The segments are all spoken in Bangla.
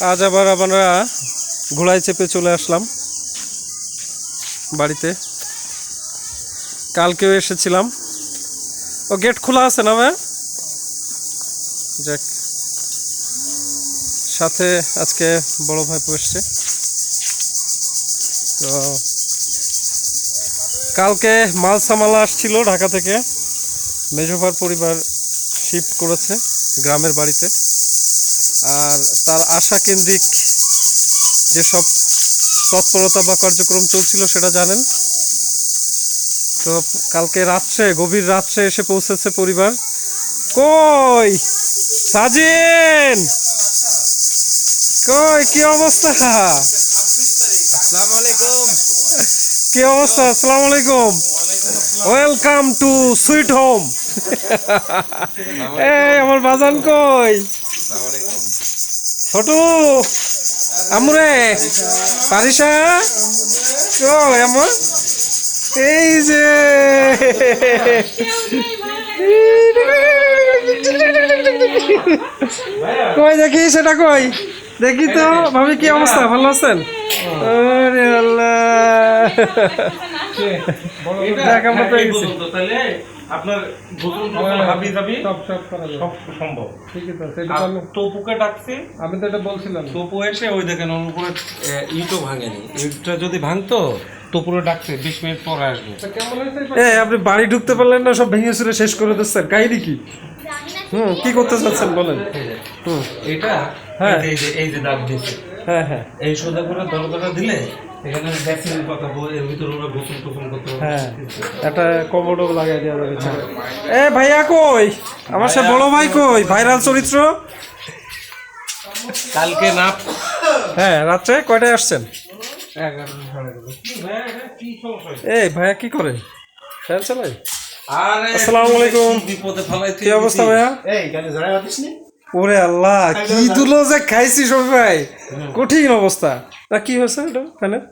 আজ আবার আমরা ঘোড়ায় চেপে চলে আসলাম বাড়িতে। কালকেও এসেছিলাম। ও গেট খোলা আছে না ভাই? যাক। সাথে আজকে বড় ভাই এসছে। তো কালকে মাল সামালা আসছিল ঢাকা থেকে। মেজোভার পরিবার শিফট করেছে গ্রামের বাড়িতে। আর তার আশা কেন্দ্রিক যেসব তৎপরতা বা কার্যক্রম চলছিল সেটা জানেন। তো কালকে রাত্রে গভীর রাত্রে এসে পৌঁছেছে পরিবার। কই? সাজেন! কই কি অবস্থা? আসসালামু আলাইকুম কি অবস্থা? আসসালামু আলাইকুম ওয়েলকাম টু সুইট হোম এই আমার বাজান কই? ছোটু আমরে পারিসা কই আমার এই যে। কই দেখি সেটা কই? দেখি তো ভাবি কি অবস্থা ভালো আছেন? আরে আল্লাহ। দেখা মতো গেছে। আপনার গোসল টোসল হাবি যাবি সব সব করা যাবে। সব সম্ভব। তো সেটা তো আমি- তপুকে ডাকছে? আমি তো এটা বলছিলাম। তপু এসে ওই দেখেন ওর উপরে ইটও ভাঙেনি। ইটটা যদি ভাঙতো তপুরে ডাকছে বিশ মিনিট পরে আসবে। এ আপনি বাড়ি ঢুকতে পারলেন না সব ভেঙে চুরে শেষ করে দিচ্ছেন। কাহিনী কি? হুম কি করতে চাচ্ছেন বলেন? হুম। এটা হ্যাঁ। এই যে এই যে দাগ দিচ্ছে হ্যাঁ হ্যাঁ। এই সোজা করে দরজাটা দিলে এখানে ভ্যাকসিনের কথা বলে এর ভিতরে ওরা গোসল টোসল করতে হ্যাঁ একটা কমোডও লাগাই দেওয়া যাবে এ ভাইয়া কই? আমার সে বড় ভাই কই? ভাইরাল চরিত্র? কালকে না হ্যাঁ রাত্রে কয়টায় আসছেন? এই ভাইয়া কি করে? ফ্যান চালাই আসসালামু আলাইকুম। কি বিপদে ফেলাই কি অবস্থা ভাইয়া? এই ওরে আল্লাহ কি দুলো যে খাইছি সবাই কঠিন অবস্থা। না কি হয়েছে এটা ফ্যানের?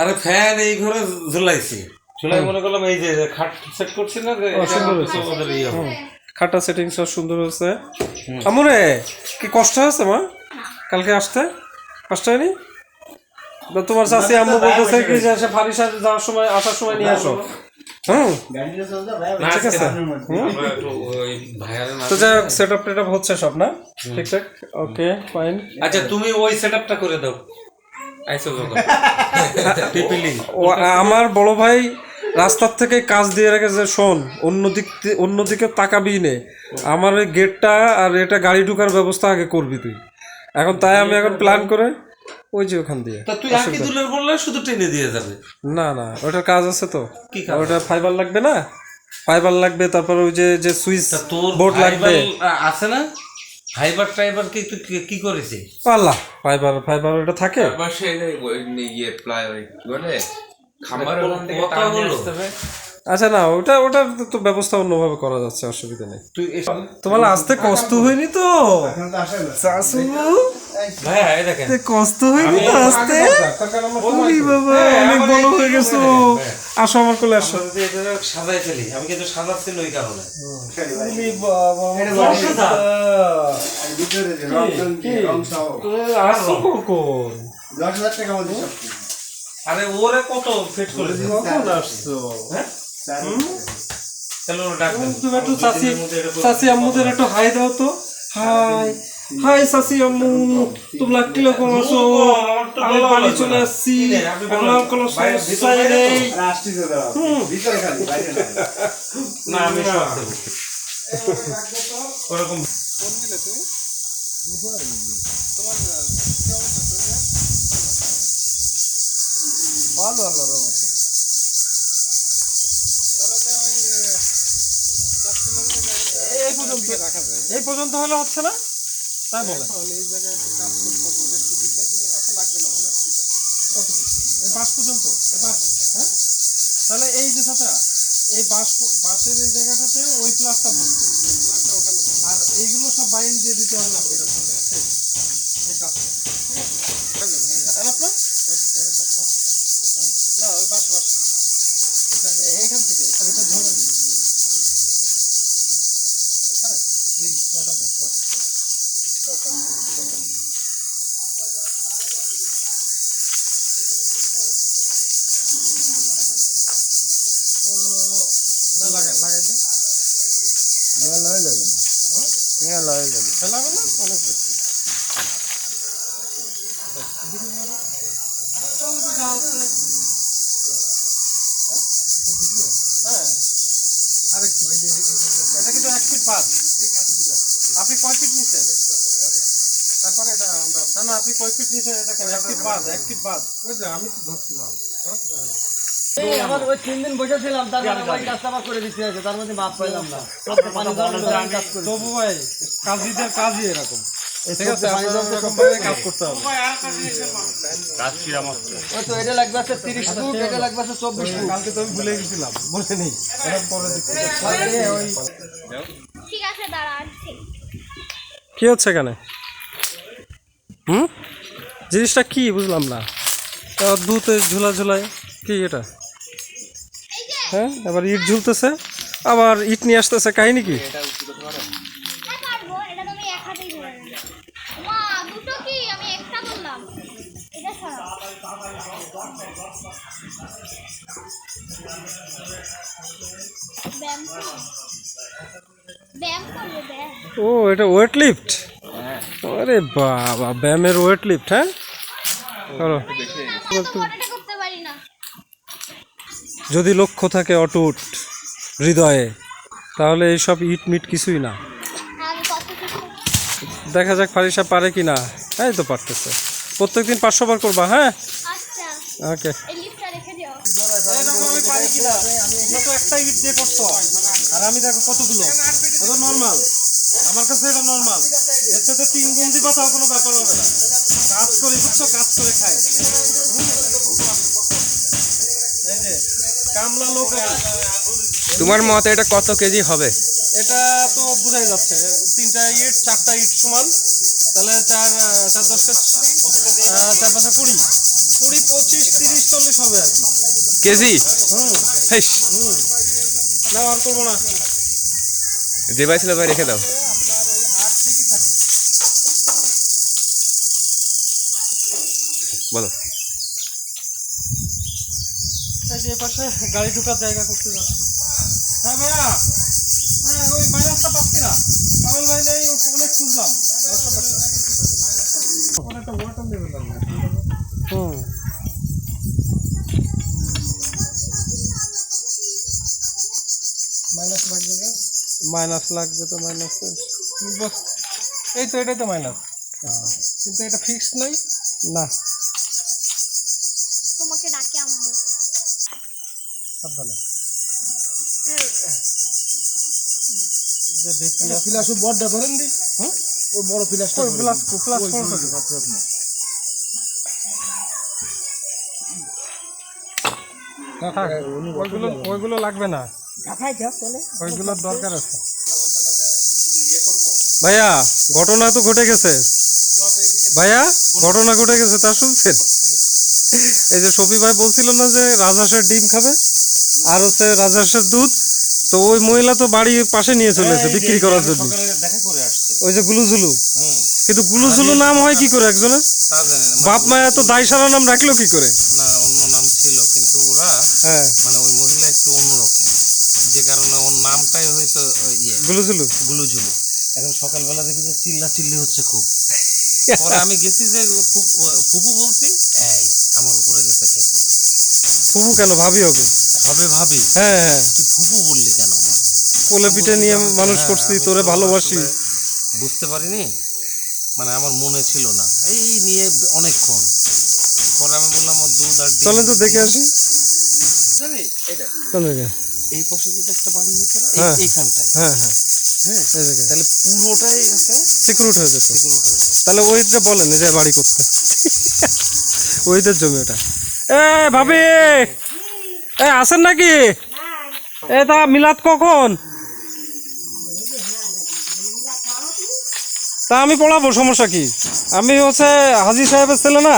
আরে ফ্যান এই ঘরে ঝুলাইছি। ঝুলাই মনে করলাম এই যে খাট সেট করছি না সুন্দর ইয়ে খাটা সেটিং সব সুন্দর হয়েছে। আমরে কি কষ্ট হয়েছে মা? কালকে আসতে? কষ্ট হয়নি? তোমার চাষি আম্মু বলতেছে কি যে সে ফারিসা যাওয়ার সময় আসার সময় নিয়ে আসো। ঠিক আছে। তো সেট আপ টেট হচ্ছে সব না? ঠিকঠাক ওকে ফাইন আচ্ছা তুমি ওই সেটআপটা করে দাও। আমার বড় ভাই রাস্তার থেকে কাজ দিয়ে রেখেছে শোন অন্যদিক অন্যদিকে তাকাবি নে। আমার ওই গেটটা আর এটা গাড়ি ঢুকার ব্যবস্থা আগে করবি তুই। এখন তাই আমি এখন প্ল্যান করে ওই যে ওখান দিয়ে। তা তুই আকিদুলের বললে শুধু টেনে দিয়ে যাবে? না না ওটার কাজ আছে তো। কি কাজ? ওটা ফাইবার লাগবে না? ফাইবার লাগবে তারপর ওই যে যে সুইচ বোর্ড লাগবে। আছে না? ফাইবার টাইবার কি তুই কি- করেছিস? আল্লাহ ফাইবার ফাইবার ওটা থাকে। আবার সেই ইয়ে প্লাই বলে খামার ওখান থেকে কথা নিয়ে হলো। আসতে হবে। আচ্ছা না ওটা ওটা তো ব্যবস্থা অন্যভাবে করা যাচ্ছে অসুবিধা নেই। তুই তোমার আসতে কষ্ট হয়নি তো? এখন তো আসে না। শাশু কষ্ট হয়নি তো আসতে? ওরে বাবা অনেক বড় হয়ে গেছো। আসো আমার কোলে আসো। সাজাই ফেলি আমি কিন্তু সাজাচ্ছি ওই কারণে। ওরে বাবা। আর ভিতরে রং? কখন? দশ হাজার টাকা ওরে কত ফিট করেছে কখন আসছো? হ্যাঁ। তুমি একটু চাচি চাচি আম্মুদের একটু হাই দাও তো। হাই। হাই চাচি আম্মু তোমরা কীরকম আছো আমি বাড়ি চলে আসছি। আমার কোনো সমস্যাই নেই। আসতেছে দাঁড়া ভিতরে খালি বাইরে না। না আমি সব দেবো। ওরকম। এই পর্যন্ত এই পর্যন্ত হলে হচ্ছে না? তাই বলে এই বাস পর্যন্ত? বাস হ্যাঁ? তাহলে এই যে চাচা এই বাস বাসের এই জায়গাটাতে ওই প্লাসটা বলবে আর এইগুলো সব বাইন দিয়ে দিতে হবে এটা এই আপনার? না ওই বাস বাসে এখান থেকে এখানে তো ধরে এখানে এই কটা দেখ ফেলা হয়ে যাবে ফেলা হবে না অনেক বেশি চলো তো যা হচ্ছে। হ্যাঁ আরেকটু এই যে এটা কিন্তু এক ফিট বাদ। আপনি কয় ফিট নিচ্ছেন তারপরে এটা আমরা না আপনি কয় ফিট নিচ্ছেন এটা কেন? এক ফিট বাদ। এক ফিট বাদ। আমি তো ধরছিলাম। আমার ওই তিন দিন বসেছিলাম তার মানে কাজটা করে দিতে হয়েছে তার মধ্যে মাপ পাইলাম না। সব পানি জল দিয়ে আমি কাজ করি তবু ভাই কাজীদের কাজই এরকম। ঠিক আছে পানি আপনার জল দিয়ে এরকম সব ভাবে কাজ করতে হবে। ওই তো এটা লাগবে আছে তিরিশ ফুট এটা লাগবে আছে চব্বিশ ফুট। কালকে তো আমি ভুলে গেছিলাম বলে নেই। পরে ঠিক আছে দাঁড়া আসছি কি হচ্ছে এখানে? হুম? জিনিসটা কি বুঝলাম না। এই ঝোলা ঝোলায় কি এটা? হ্যাঁ আবার ইট ঝুলতেছে। আবার ইট নিয়ে আসতেছে কাহিনী কি? হ্যাঁ ও এটা ওয়েট লিফট আরে বাবা ব্যায়ামের ওয়েট লিফট হ্যাঁ? করো এত বড়টা করতে পারি না যদি লক্ষ্য থাকে অটুট হৃদয়ে তাহলে এইসব ইট মিট কিছুই না। দেখা যাক ফারিসা পারে কি না। এই তো পারতেছে। প্রত্যেকদিন পাঁচশো বার করবা হ্যাঁ? আচ্ছা। ওকে। এই লিফটটা রেখে দিও। একটা ইট দিয়ে করতো আর আমি দেখো কতগুলো। নর্মাল আমার কাছে এটা নর্মাল এর সাথে তিন গুণ দিবা তাও কোনো ব্যাপার হবে না। কাজ করি বুঝছ? কাজ করে খাই। হুম? এই যে কামলা লোক তোমার মতে এটা কত কেজি হবে? এটা তো বোঝাই যাচ্ছে তিনটা ইট চারটা ইট সমান। তাহলে চার চার দশটা চার পাঁচটা কুড়ি। কুড়ি পঁচিশ তিরিশ চল্লিশ হবে আর কি। কেজি? হুম। না আর করব না। যে ভাই ছিল ভাই রেখে দাও। বলো এই যে পাশে গাড়ি ঢোকার জায়গা করতে যাচ্ছি। হ্যাঁ ভাইয়া। হ্যাঁ ওই মাইনাসটা পাচ্ছি না পাগল ভাই নেই অনেক খুঁজলাম। অনেকটা ওয়াটার লেভেল হুম। মাইনাস লাগবে মাইনাস লাগবে তো মাইনাস। এই তো এটাই তো মাইনাস। কিন্তু এটা ফিক্সড নাই? না। সাবধানে। যে ব্যক্তি আছে- পিলাস বড়টা ধরেন দি। হুম? ওই বড় পিলাসটা ওই প্লাস প্লাস ওইগুলো ওইগুলো লাগবে না। ওইগুলোর দরকার আছে। ভাইয়া ঘটনা তো ঘটে গেছে। ভাইয়া ঘটনা ঘটে গেছে তা শুনছেন? এই যে শফি ভাই বলছিল না যে রাজহাঁসের ডিম খাবে? আর হচ্ছে রাজহাঁসের দুধ তো ওই মহিলা তো বাড়ি পাশে নিয়ে চলেছে বিক্রি করার জন্য। ওই যে গুলুজুলু কিন্তু গুলুজুলু নাম হয় কি করে একজনের? তা জানি না বাপ মায়া তো দায়সারা নাম রাখল কি করে? না অন্য নাম ছিল কিন্তু ওরা হ্যাঁ। মানে ওই মহিলা একটু অন্যরকম। যে কারণে ওর নামটাই হয়তো ওই ইয়ে। গুলুজুলু গুলুঝুলু এখন সকালবেলা দেখি যে চিল্লা চিল্লি হচ্ছে খুব। পরে আমি গেছি যে ফুপু বলছি এই আমার উপরে গেছে খেতে। ফুবু কেন ভাবি হবে? হবে ভাবি। হ্যাঁ হ্যাঁ। তুই ফুপু বললি কেন কোলে পিঠে নিয়ে মানুষ হ্যাঁ, করছি তোরে ভালোবাসি। বুঝতে পারিনি। মানে আমার মনে ছিল না। এই নিয়ে অনেকক্ষণ। পরে আমি বললাম ওর দুধ আর চলেন তো দেখে আসি। জানি এটা এই পাশে যদি একটা বাড়ি হতো না। এই- এইখানটায়। হ্যাঁ হ্যাঁ। হ্যাঁ তাহলে পুরোটাই সিকিউরিট হয়ে যেত সিকিউরিটি হয়ে তাহলে ওইটা বলেন এই যে বাড়ি করতে। ওইদের জমি ওটা এ ভাবি! এ আসেন নাকি? এ তা মিলাদ কখন? তা আমি পড়াবো সমস্যা কি? আমি হচ্ছে হাজি সাহেবের ছেলে না।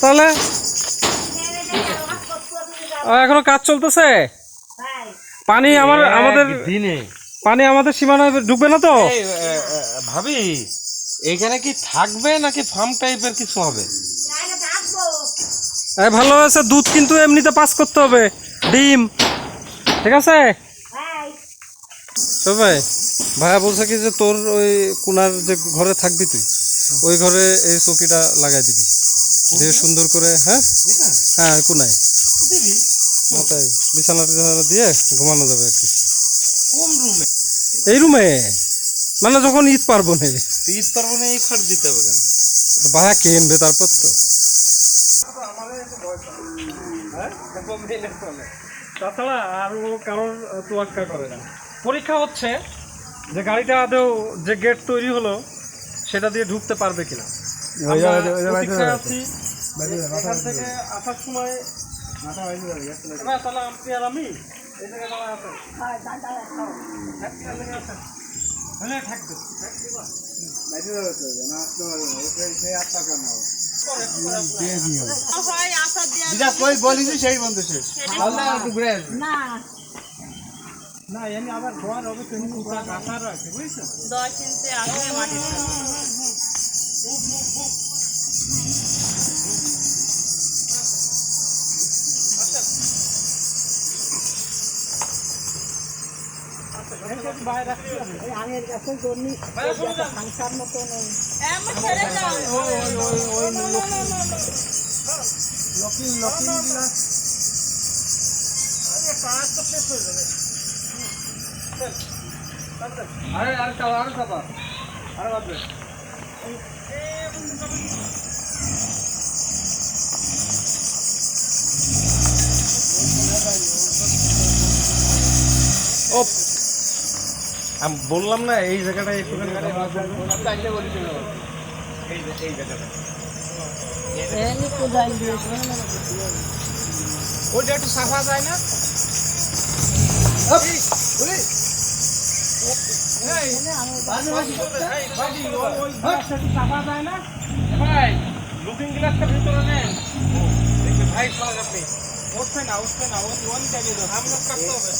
তাহলে? এখনও কাজ চলতেছে? পানি আমার আমাদের দিনে। পানি আমাদের সীমানায় ঢুকবে না তো? ভাবি এখানে কি থাকবে নাকি ফার্ম টাইপের কিছু হবে? ভালো আছে দুধ কিন্তু এমনিতে পাস করতে হবে। ডিম। ঠিক আছে? সবাই ভাইয়া বলছে কি যে তোর ওই কোনার যে ঘরে থাকবি তুই ওই ঘরে এই চৌকিটা লাগাই দিবি। দিয়ে সুন্দর করে হ্যাঁ? হ্যাঁ কোনায়। মাথায় বিছানা টিছানা দিয়ে ঘুমানো যাবে আর কি। কোন রুমে? এই রুমে? মানে যখন ঈদ পারব না ঈদ পার্বণে এই খাট দিতে হবে কেন? ভাইয়া কিনবে তারপর তো? তাছাড়া আর ও কারোর তোয়াক্কা করে না। পরীক্ষা হচ্ছে যে গাড়িটা আদৌ যে গেট তৈরি হলো সেটা দিয়ে ঢুকতে পারবে কিনা। আমরা আছি। এখান থেকে আসার সময় না, তাহলে আপনি আর আমি এই জায়গায় দাঁড়ায় আছেন। কই বলি যে সেই বন্ধু শেষ না। না এমনি আবার ঘর হবে তুমি পুরা কাঁথা রাখছে বুঝছ? দশ ইঞ্চি আসবে মাটির এমন ছেড়ে দাও আরে আর চাপা আর চাপা আরে বাদবে আমি বললাম না এই জায়গাটা একটুখানি ওইটা একটু সাফা যায় না? ভাই লুকিং গ্লাসটা ভিতরে নেন। ভাই আপনি উঠবে না উঠবে না ওই ওয়ান জায়গায় কাটতে হবে।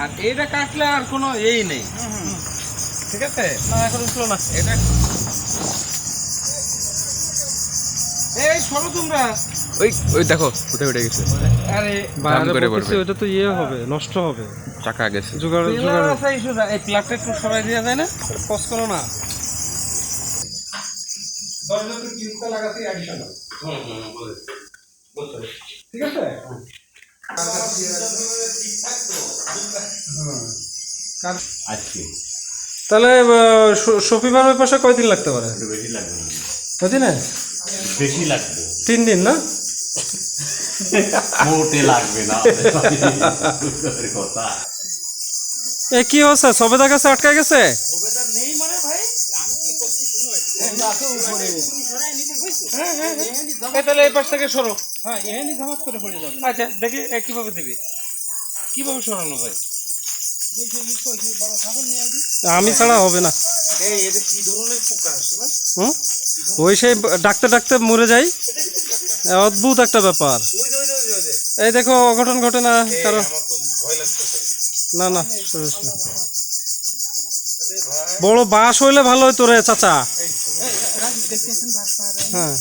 আর এইটা কাটলে আর কোনো এই নেই। ঠিক আছে? না এখন উঠল না। এটা এই সরো তোমরা। ওই ওই দেখো কোথায় উঠে গেছে। আরে বাইরে করে পড়বে। ওটা তো ইয়ে হবে নষ্ট হবে। চাকা গেছে। জোগাড় জোগাড়। আছে ইস্যু এই প্লাগটা একটু সরাই দেওয়া যায় না কষ্ট করো না। ঠিক আছে? তাহলে শফিমার ওই পাশে কয়দিন লাগতে পারে? বেশি লাগবে। না। কয়দিনে? বেশি লাগবে। তিন দিন না? মোটে লাগবে না। কথা এ কি হচ্ছে সবেদা কাছে আটকে গেছে? এই তাহলে এই পাশ থেকে সরো। হ্যাঁ এখানে জামাত করে পড়ে যাবে। আচ্ছা দেখি এ কীভাবে দিবি? কীভাবে সরানো ভাই আমি ছাড়া হবে না। এই এটা কি ধরনের পোকা আসলে হুম? ওই সেই ডাকতে ডাকতে মরে যাই। অদ্ভুত একটা ব্যাপার। এই দেখো, অঘটন ঘটে না কারও। আমার তো ভয় লাগতেছে না না না। বড় বাস হইলে ভালো হইতো রে, চাচা। হ্যাঁ।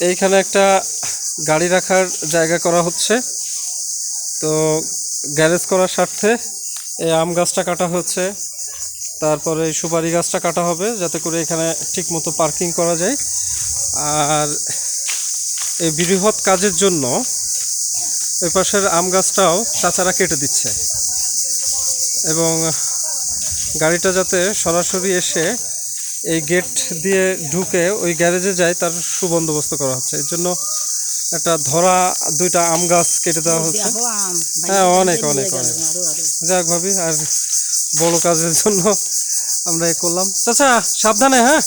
এইখানে একটা গাড়ি রাখার জায়গা করা হচ্ছে। তো গ্যারেজ করার স্বার্থে এই আম গাছটা কাটা হচ্ছে। তারপরে সুপারি গাছটা কাটা হবে যাতে করে এখানে ঠিকমতো পার্কিং করা যায়। আর এই বৃহৎ কাজের জন্য ওই পাশের আম গাছটাও চাচারা কেটে দিচ্ছে। এবং গাড়িটা যাতে সরাসরি এসে এই গেট দিয়ে ঢুকে ওই গ্যারেজে যায় তার সুবন্দোবস্ত করা হচ্ছে। এর জন্য একটা ধরা দুইটা আম গাছ কেটে দেওয়া হচ্ছে। হ্যাঁ অনেক অনেক অনেক। যাক ভাবি আর বড় কাজের জন্য আমরা এ করলাম। চাচা সাবধানে হ্যাঁ?